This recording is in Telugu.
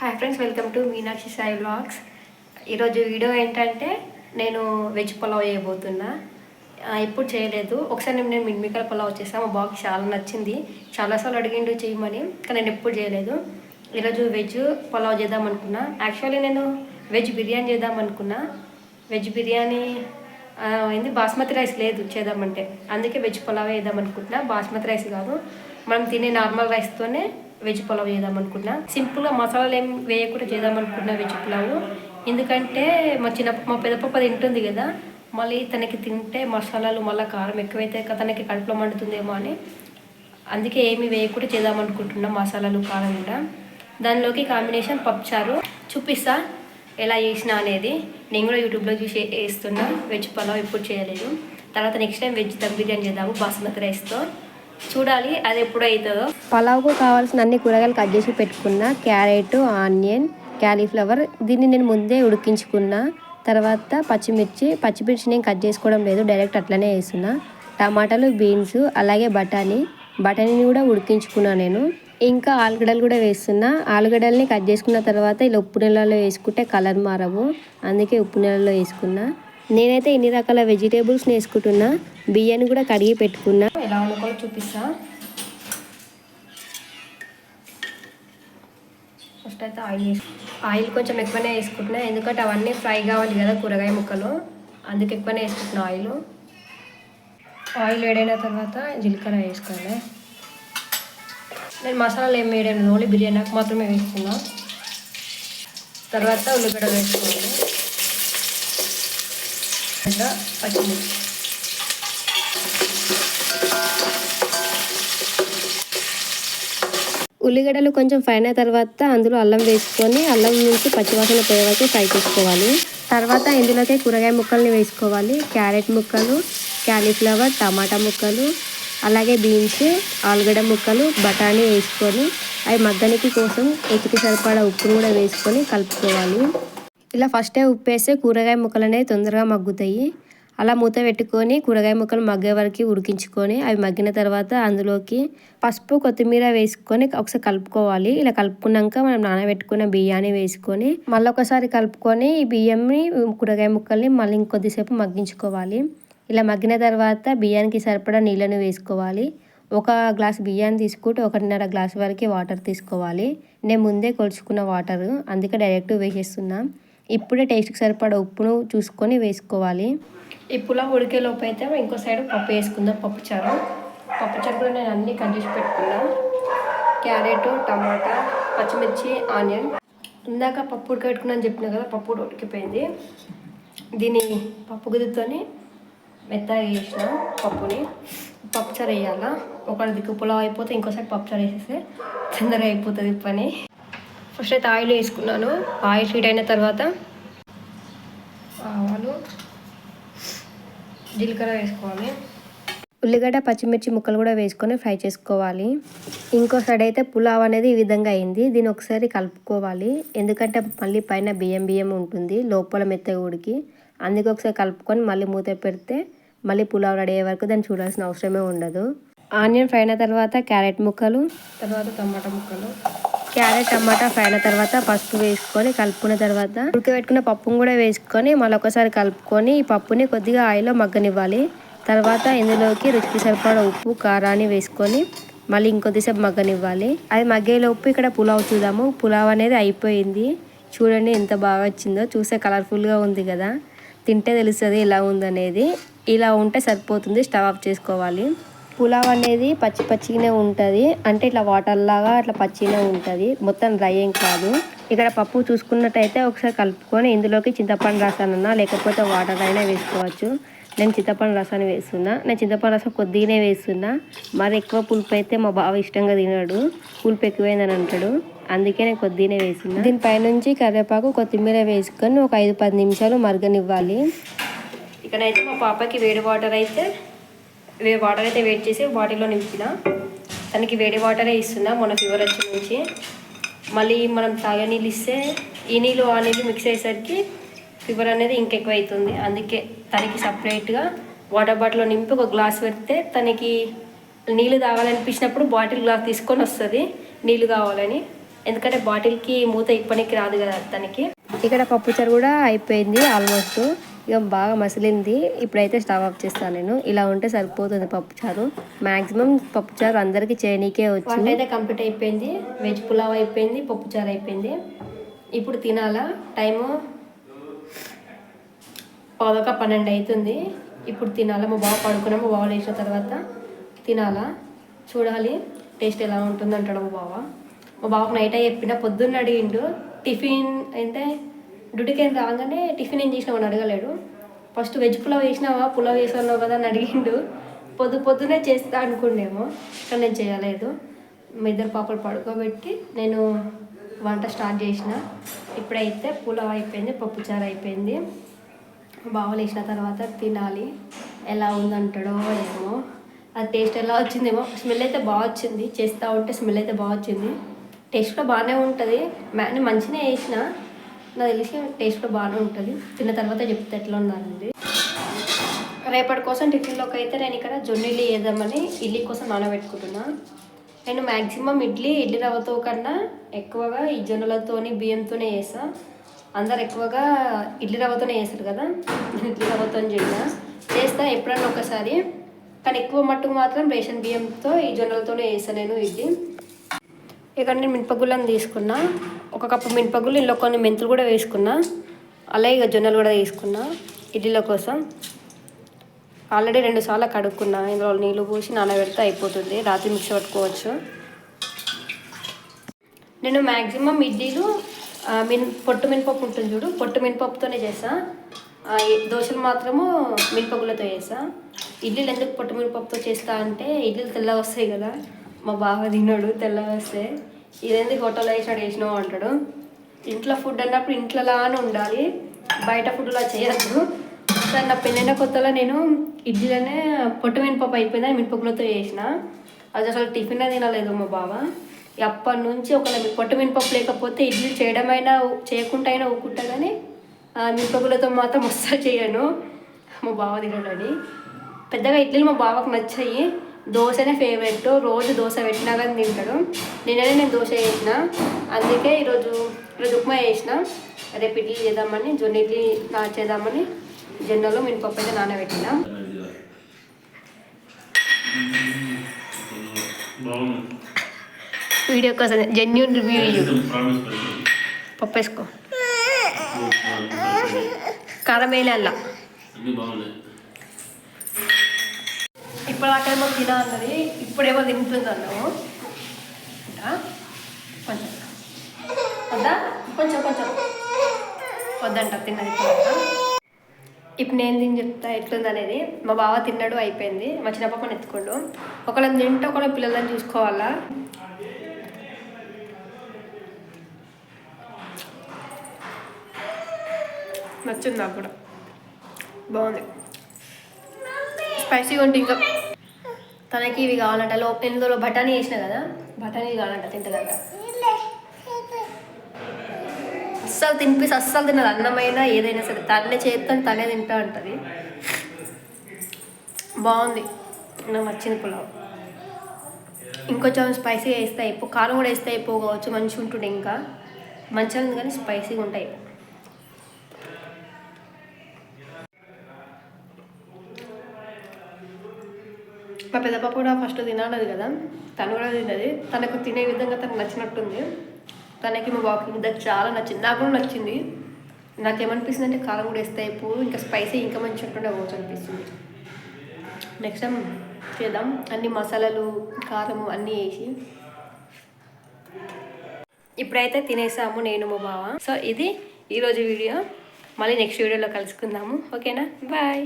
Hi friends welcome to Meenakshi Sai blogs ఈరోజు వీడియో ఏంటంటే నేను వెజ్ పులావ్ చేయబోతున్నా ఎప్పుడు చేయలేదు. ఒకసారి నేను నేను పులావ్ చేసాను మా బాబుకి చాలా నచ్చింది. చాలాసార్లు అడిగిండు చేయమని కానీ నేను ఎప్పుడు చేయలేదు. ఈరోజు వెజ్ పులావ్ చేద్దాం అనుకున్నా. యాక్చువల్లీ నేను వెజ్ బిర్యానీ చేద్దాం అనుకున్నా. వెజ్ బిర్యానీ ఏంది బాస్మతి రైస్ లేదు చేద్దామంటే. అందుకే వెజ్ పులావ్ వేద్దాం అనుకుంటున్నా. బాస్మతి రైస్ కాదు. మనం తినే నార్మల్ రైస్తోనే వెజ్ పులావ్ చేద్దాం అనుకున్నా. సింపుల్గా మసాలాలు ఏం వేయకుండా చేద్దాం అనుకున్నా వెజ్ పులావ్. ఎందుకంటే మా చిన్న మా పెద్ద తింటుంది కదా మళ్ళీ తనకి తింటే మసాలాలు మళ్ళీ కారం ఎక్కువైతే తనకి కడుపులో మండుతుందేమో అని. అందుకే ఏమి వేయకుండా చేద్దాం అనుకుంటున్నాం మసాలాలు కారం కూడా. దానిలోకి కాంబినేషన్ పప్పుచారు. చూపిస్తా ఎలా చేసినా అనేది. నేను కూడా యూట్యూబ్లో చూసి వేస్తున్నా. వెజ్ పలావ్ ఎప్పుడు చేయలేదు. తర్వాత next time veg dum biryani చేద్దాము బాస్మతి రైస్తో. చూడాలి అది ఎప్పుడు అవుతుందో పలావ్కు కావాల్సిన అన్ని కూరగాయలు కట్ చేసి పెట్టుకున్న క్యారెట్ ఆనియన్ క్యాలీఫ్లవర్ దీన్ని నేను ముందే ఉడికించుకున్నా తర్వాత పచ్చిమిర్చి పచ్చిమిర్చి నేను కట్ చేసుకోవడం లేదు డైరెక్ట్ అట్లనే వేస్తున్నా. టమాటాలు బీన్స్ అలాగే బఠానీ బఠానీని కూడా ఉడికించుకున్నా నేను. ఇంకా ఆలుగడ్డలు కూడా వేస్తున్నా. ఆలుగడ్డల్ని కట్ చేసుకున్న తర్వాత ఇలా ఉప్పు నీళ్ళలో వేసుకుంటే కలర్ మారవు. అందుకే ఉప్పు నీళ్ళలో వేసుకున్నా. నేనైతే ఇన్ని రకాల వెజిటేబుల్స్ని వేసుకుంటున్నా బియ్యాన్ని కూడా కడిగి పెట్టుకున్నా. ఎలా వండుకోవాలో చూపిస్తా. ఫస్ట్ అయితే ఆయిల్ ఆయిల్ కొంచెం ఎక్కువనే వేసుకుంటున్నా ఎందుకంటే అవన్నీ ఫ్రై కావాలి కదా కూరగాయ ముక్కలు. అందుకు ఎక్కువనే వేసుకుంటున్నా ఆయిల్. ఆయిల్ వేడైన తర్వాత జీలకర్ర వేసుకోవాలి. నేను మసాలాలు ఏమి వేయడం ఓన్లీ బిర్యానీకి మాత్రమే వేసుకున్నా. తర్వాత ఉల్లిగడ్డ వేసుకోవాలి. ఇంకా పచ్చిమిర్చి ఉల్లిగడ్డలు కొంచెం ఫ్రై అయిన తర్వాత అందులో అల్లం వేసుకొని అల్లం నుంచి పచ్చివాసన పోయే వరకు ఫ్రై చేసుకోవాలి. తర్వాత ఇందులోకి కూరగాయ ముక్కల్ని వేసుకోవాలి. క్యారెట్ ముక్కలు క్యాలీఫ్లవర్ టమాటా ముక్కలు అలాగే బీన్స్ ఆలుగడ్డ ముక్కలు బఠానీ వేసుకొని అవి మగ్గనికి కోసం ఎతికి సరిపడా ఉప్పును కూడా వేసుకొని కలుపుకోవాలి. ఇలా ఫస్టే ఉప్పేస్తే కూరగాయ ముక్కలు అనేవి తొందరగా మగ్గుతాయి. అలా మూత పెట్టుకొని కూరగాయ ముక్కలు మగ్గే వరకు ఉడికించుకొని అవి మగ్గిన తర్వాత అందులోకి పసుపు కొత్తిమీర వేసుకొని ఒకసారి కలుపుకోవాలి. ఇలా కలుపుకున్నాక మనం నానబెట్టుకున్న బియ్యాన్ని వేసుకొని మళ్ళీ ఒకసారి కలుపుకొని ఈ బియ్యంని కూరగాయ ముక్కల్ని మళ్ళీ ఇంకొద్దిసేపు మగ్గించుకోవాలి. ఇలా మగ్గిన తర్వాత బియ్యానికి సరిపడా నీళ్ళని వేసుకోవాలి. ఒక గ్లాస్ బియ్యాన్ని తీసుకుంటే ఒకటిన్నర గ్లాస్ వరకు వాటర్ తీసుకోవాలి. నేను ముందే కొలుచుకున్న వాటర్ అందుకే డైరెక్ట్ వేసేస్తున్నాను ఇప్పుడే టేస్ట్కి సరిపడా ఉప్పును చూసుకొని వేసుకోవాలి. ఈ పులావ్ ఉడికే లోపు అయితే ఇంకో సైడ్ పప్పు వేసుకుందాం పప్పు చారు. పప్పు కూడా నేను అన్నీ కట్ పెట్టుకున్నాను పెట్టుకున్నా. క్యారెట్ టమాటా పచ్చిమిర్చి ఆనియన్. ఇందాక పప్పు ఉడకబెట్టుకున్నాను చెప్పిన కదా పప్పు ఉడికిపోయింది. దీన్ని పప్పు గుదితోని మెత్తగా వేసిన పప్పుని. పప్పు చారు వేయాలా? ఒక దిక్కు పులావ్ అయిపోతే ఇంకోసారి పప్పు చారు వేసేస్తే తొందరగా అయిపోతుంది పని. ఫస్ట్ అయితే ఆయిల్ వేసుకున్నాను. ఆయిల్ హీట్ అయిన తర్వాత ఆవాలు జీలకర్ర వేసుకోవాలి. ఉల్లిగడ్డ పచ్చిమిర్చి ముక్కలు కూడా వేసుకొని ఫ్రై చేసుకోవాలి. ఇంకో సైడ్ అయితే పులావ్ అనేది ఈ విధంగా అయింది. దీన్ని ఒకసారి కలుపుకోవాలి. ఎందుకంటే మళ్ళీ పైన బియ్యం బియ్యం ఉంటుంది. లోపల మెత్తగా ఉడికి. అందుకే ఒకసారి కలుపుకొని మళ్ళీ మూత పెడితే మళ్ళీ పులావ్ రెడీ అయ్యే వరకు దాన్ని చూడాల్సిన అవసరమే ఉండదు. ఆనియన్ ఫ్రై అయిన తర్వాత క్యారెట్ ముక్కలు తర్వాత టమాటా ముక్కలు. క్యారెట్ టమాటా ఫ్రైన తర్వాత పసుపు వేసుకొని కలుపుకున్న తర్వాత ఉడకబెట్టుకున్న పప్పును కూడా వేసుకొని మళ్ళీ ఒకసారి కలుపుకొని ఈ పప్పుని కొద్దిగా ఆయిల్లో మగ్గనివ్వాలి. తర్వాత ఇందులోకి రుచికి సరిపడా ఉప్పు కారాన్ని వేసుకొని మళ్ళీ ఇంకొద్దిసేపు మగ్గనివ్వాలి. అది మగ్గేలోపు ఇక్కడ పులావ్ చూద్దాము. పులావ్ అనేది అయిపోయింది. చూడండి ఎంత బాగా వచ్చిందో. చూసే కలర్ఫుల్గా ఉంది కదా. తింటే తెలుస్తుంది ఎలా ఉందనేది. ఇలా ఉంటే సరిపోతుంది. స్టవ్ ఆఫ్ చేసుకోవాలి. పులావ్ అనేది పచ్చి పచ్చిగానే ఉంటుంది. అంటే ఇట్లా వాటర్ లాగా ఇట్లా పచ్చిగానే ఉంటుంది. మొత్తం డ్రై ఏం కాదు. ఇక్కడ పప్పు చూసుకున్నట్టయితే ఒకసారి కలుపుకొని ఇందులోకి చింతపండు రసానన్నా లేకపోతే వాటర్ అయినా వేసుకోవచ్చు. నేను చింతపండు రసాన్ని వేస్తున్నా. నేను చింతపండు రసం కొద్దిగానే వేస్తున్నా. మరి ఎక్కువ పులుపు అయితే మా బావ ఇష్టంగా తినడు. పులుపు ఎక్కువైందని అంటాడు. అందుకే నేను కొద్దిగానే వేస్తున్నా. దీనిపైనుంచి కరివేపాకు కొత్తిమీర వేసుకొని ఒక ఐదు పది నిమిషాలు మరగనివ్వాలి. ఇక్కడైతే మా పాపకి వేడి వాటర్ అయితే వాటర్ అయితే వేడి చేసి బాటిల్లో నింపిన. తనకి వేడి వాటరే ఇస్తున్నా మొన్న ఫీవర్ వచ్చి నుంచి. మళ్ళీ మనం తాగే నీళ్ళు ఇస్తే ఈ నీళ్ళు ఆ నీళ్ళు మిక్స్ అయ్యేసరికి ఫీవర్ అనేది ఇంకెక్కువ అవుతుంది అందుకే తనకి సపరేట్గా వాటర్ బాటిల్లో నింపి ఒక గ్లాస్ పెడితే తనకి నీళ్ళు తాగాలనిపించినప్పుడు బాటిల్ గ్లాస్ తీసుకొని వస్తుంది నీళ్ళు కావాలని. ఎందుకంటే బాటిల్కి మూత ఇప్పనికి రాదు కదా తనకి. ఇక్కడ పప్పుచారు కూడా అయిపోయింది ఆల్మోస్ట్ ఇక బాగా మసిలింది. ఇప్పుడైతే స్టవ్ ఆఫ్ చేస్తాను నేను. ఇలా ఉంటే సరిపోతుంది పప్పుచారు మ్యాక్సిమం పప్పుచారు అందరికీ చేయనీకే వచ్చింది అయితే కంప్లీట్ అయిపోయింది. వెజ్ పులావ్ అయిపోయింది పప్పుచారు అయిపోయింది. ఇప్పుడు తినాలా? టైము పదొక పన్నెండు అవుతుంది ఇప్పుడు తినాలా? మా బావ పడుకున్నాము బావ లేచిన తర్వాత తినాలా? చూడాలి. టేస్ట్ ఎలా ఉంటుంది అంటాడు మా బావ. మా బావకు నైట్ అయి చెప్పిన పొద్దున్న అడిగిండు. టిఫిన్ అంటే డ్యూటీకి ఏం రాగానే టిఫిన్ ఏం చేసినావు అని అడగలేడు. ఫస్ట్ వెజ్ పులావ్ వేసినావా పులావ్ చేస్తున్నావు కదా అని అడిగిండు. పొద్దు పొద్దునే చేస్తా అనుకుండేమో కానీ నేను చేయలేదు. మీ ఇద్దరు పాపలు పడుకోబెట్టి నేను వంట స్టార్ట్ చేసిన. ఇప్పుడైతే పులావ్ అయిపోయింది పప్పుచారు అయిపోయింది. బాగా తర్వాత తినాలి. ఎలా ఉందంటాడో ఏమో. ఆ టేస్ట్ ఎలా వచ్చిందేమో. స్మెల్ అయితే బాగా వచ్చింది. చేస్తూ ఉంటే స్మెల్ అయితే బాగా వచ్చింది. టేస్ట్ కూడా బాగానే ఉంటుంది. మంచిగా వేసిన నాకు తెలిసి టేస్ట్ కూడా బాగానే ఉంటుంది. తిన్న తర్వాత చెప్తే ఎట్లా ఉందండి రేపటి కోసం టిఫిన్లోకి అయితే నేను ఇక్కడ జొన్న వేద్దామని ఇడ్లీ కోసం నానబెట్టుకుంటున్నా. నేను మ్యాక్సిమం ఇడ్లీ ఇడ్లీ రవ్వతో కన్నా ఎక్కువగా ఈ జొన్నలతోని బియ్యంతోనే చేస్తా. అందరు ఎక్కువగా ఇడ్లీ రవ్వతోనే చేస్తారు కదా? ఇడ్లీ రవ్వతో చేసిన చేస్తా ఎప్పుడన్నా ఒకసారి. కానీ ఎక్కువ మట్టుకు మాత్రం రేషన్ బియ్యంతో ఈ జొన్నలతోనే చేస్తాను నేను ఇడ్లీ. ఇక్కడ నేను మినపగుళ్ళని తీసుకున్నా. ఒక కప్పు మినపగుళ్ళు ఇందులో కొన్ని మెంతులు కూడా వేసుకున్నా. అలాగే ఇక జొన్నలు కూడా తీసుకున్నా ఇడ్లీల కోసం. ఆల్రెడీ రెండు సార్లు కడుక్కున్నా ఇందులో నీళ్ళు పోసి నానబెడితే అయిపోతుంది. రాత్రి మిక్సీ పట్టుకోవచ్చు. నేను మ్యాక్సిమం ఇడ్లీలు మిన్ పొట్టు మినపప్పు ఉంటుంది చూడు పొట్టు మినపప్పుతోనే చేసా. ఆ, దోశలు మాత్రము మినపగుళ్ళతో చేసా. ఇడ్లీలు ఎందుకు పొట్టు మినపప్పుతో చేస్తా అంటే ఇడ్లీలు తెల్లగా వస్తాయి కదా. మా బావ తిన్నాడు తెల్ల వస్తే ఇదేంది హోటల్లో వేసినాడు వేసినావు అంటాడు. ఇంట్లో ఫుడ్ అన్నప్పుడు ఇంట్లోలానే ఉండాలి. బయట ఫుడ్లా చేయద్దు. సార్ నా పెళ్ళైన కొత్తలో నేను ఇడ్లీలోనే పొట్టు మినపప్పు అయిపోయిందని మినపప్పులతో చేసిన. అది అసలు టిఫిన్ తినలేదు మా బావ. ఇక అప్పటి నుంచి ఒకవేళ పొట్టు మినపప్పు లేకపోతే ఇడ్లీ చేయడమైనా చేయకుండా అయినా ఊకుంటా కానీ ఆ మాత్రం వస్తా చేయను. మా బావ తినడని. పెద్దగా ఇడ్లీలు మా బావకు నచ్చాయి. దోశనే ఫేవరెట్ రోజు దోశ పెట్టినా కానీ తింటాడు. నిన్ననే నేను దోశ చేసిన. అందుకే ఈరోజు ఈరోజు ఉప్మా చేసిన. రేపు ఇడ్లీ చేద్దామని జొన్న ఇడ్లీ నా చేద్దామని జొన్నలో మినపప్పు అయితే నానబెట్టిన. వీడియో కోసం జెన్యున్ రివ్యూ పప్పు వేసుకో కారం అన్నీ బాగున్నాయి. ఇప్పటిదాకేమో తిన అన్నది ఇప్పుడేమో తింటుంది అన్నాము కొంచెం. వద్దా? కొంచెం కొంచెం. వద్దంట తిన్నది ఇప్పుడు ఇప్పుడు నేను తిని చెప్తా ఎట్లుంది అనేది మా బావ తిన్నాడు అయిపోయింది. మా చిన్న పాపని ఎత్తుకోండు. ఒకళ్ళని తింటే ఒకళ్ళ పిల్లలని చూసుకోవాలా? నచ్చింది నాకు కూడా. బాగుంది. స్పైసీగా ఉంటే ఇంకా తనకి ఇవి కావాలంట. లో ఇందులో బఠానీ వేసిన కదా? బఠానీ కావాలంట తింటుందంట. అస్సలు తినిపిసి అస్సలు తినదు. అన్నమైనా ఏదైనా సరే. తనే చేత్తో తనే తింటా ఉంటుంది. బాగుంది. నాకు నచ్చింది పులావ్. ఇంకొంచెం స్పైసీ వేస్తే అయిపో కారం కూడా వేస్తే అయిపోవచ్చు మంచిగా ఉంటుండే ఇంకా. మంచిగా ఉంది కానీ స్పైసీగా ఉంటాయి. మా పెద్ద పాప కూడా ఫస్ట్ తినాలది కదా. తను కూడా తిన్నది. తనకు తినే విధంగా తనకు నచ్చినట్టుంది. తనకి మా బాబుకి దగ్గర చాలా నచ్చింది. నాకు కూడా నచ్చింది. నాకేమనిపిస్తుంది అంటే కారం కూడా వేస్తే అయిపో ఇంకా స్పైసీ ఇంకా మంచి ఉంటుండే అవ్వచ్చు అనిపిస్తుంది. నెక్స్ట్ టైం చేద్దాం? అన్ని మసాలాలు కారము అన్నీ వేసి. ఇప్పుడైతే తినేసాము నేను మా బావ. సో ఇది ఈరోజు వీడియో. మళ్ళీ నెక్స్ట్ వీడియోలో కలుసుకుందాము. ఓకేనా బాయ్